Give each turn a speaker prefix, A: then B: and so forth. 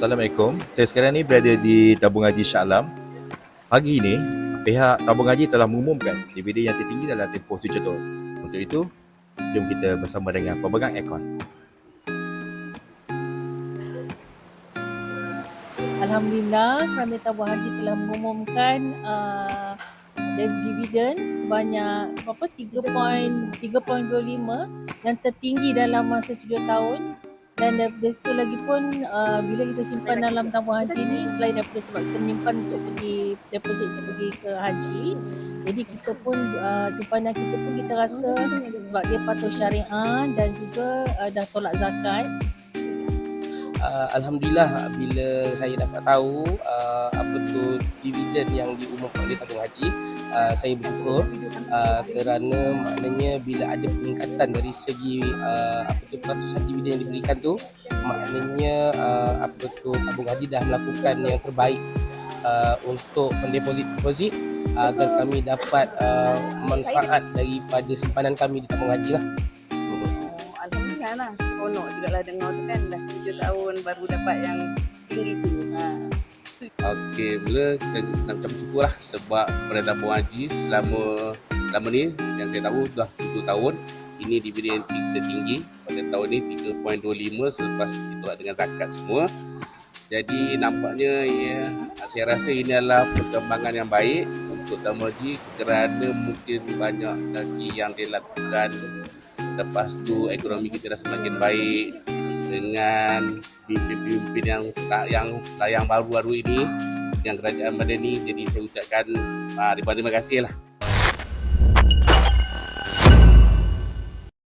A: Assalamualaikum. Saya sekarang ni berada di Tabung Haji Shah Alam. Pagi ini, pihak Tabung Haji telah mengumumkan dividen yang tertinggi dalam tempoh 7 tahun. Untuk itu, jom kita bersama dengan pemegang akaun.
B: Alhamdulillah kerana Tabung Haji telah mengumumkan uh, dividen sebanyak berapa 3.3.25 yang tertinggi dalam masa 7 tahun dan daripada situ lagi pun uh, bila kita simpan dalam tabung haji ni selain daripada sebab kita menyimpan untuk pergi deposit pergi ke haji jadi kita pun uh, simpanan kita pun kita rasa sebab dia patuh syariah dan juga uh, dah tolak zakat
C: uh, alhamdulillah bila saya dapat tahu uh, apa tu dividen yang diumumkan oleh tabung haji uh, saya bersyukur uh, kerana maknanya bila ada peningkatan dari segi uh, apa tu peratusan dividen yang diberikan tu maknanya uh, apa tu tabung haji dah melakukan yang terbaik uh, untuk pendeposit-deposit agar kami dapat uh, manfaat daripada simpanan kami di tabung haji lah.
D: Alhamdulillah lah seronok juga lah dengar tu kan dah tujuh tahun baru dapat yang tinggi tu ha.
E: Okey, mula kita nak ucap syukur lah sebab pada tabung haji selama selama ni yang saya tahu dah 7 tahun ini dividen tertinggi pada tahun ni 3.25 selepas ditolak dengan zakat semua. Jadi nampaknya ya, saya rasa ini adalah perkembangan yang baik untuk haji kerana mungkin banyak lagi yang dilakukan. Lepas tu ekonomi kita dah semakin baik dengan pimpin-pimpin yang yang yang baru-baru ini yang kerajaan Madani jadi saya ucapkan uh, terima kasih lah